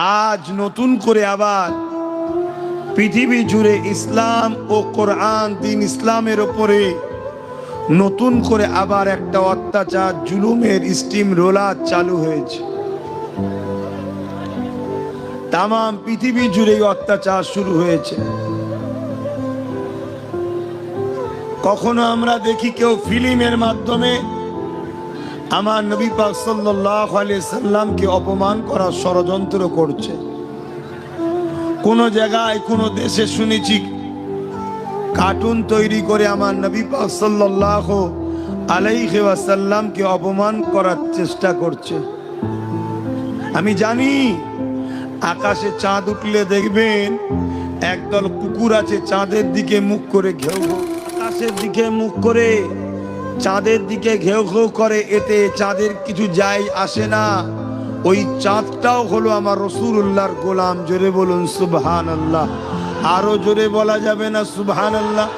আজ নতুন করে আবার পৃথিবী জুড়ে ইসলাম ও কোরআন, দিন ইসলামের ওপরে নতুন করে আবার একটা অত্যাচার, জুলুমের স্টিম রোলার চালু হয়েছে। তাম পৃথিবী জুড়ে অত্যাচার শুরু হয়েছে। কখনো আমরা দেখি কেউ ফিল্মের মাধ্যমে আমার নবী পাক আলাইহি সাল্লামকে অপমান করার ষড়যন্ত্র করছে। কোন জায়গায়, কোন দেশে শুনেছি, কার্টুন তৈরি করে আমার নবী পাক সাল্লাল্লাহু আলাইহি ওয়াসাল্লামকে অপমান করার চেষ্টা করছে। আমি জানি, আকাশে চাঁদ উঠলে দেখবেন, একদল কুকুর আছে চাঁদের দিকে মুখ করে ঘেউ। আকাশের দিকে মুখ করে চাঁদের দিকে ঘেউ ঘেউ করে, এতে চাঁদের কিছু যায় আসে না। ওই চাঁদটাও হলো আমার রসুল উল্লাহর গোলাম। জোরে বলুন সুবহান আল্লাহ আরও জোরে বলা যাবে না সুবহান আল্লাহ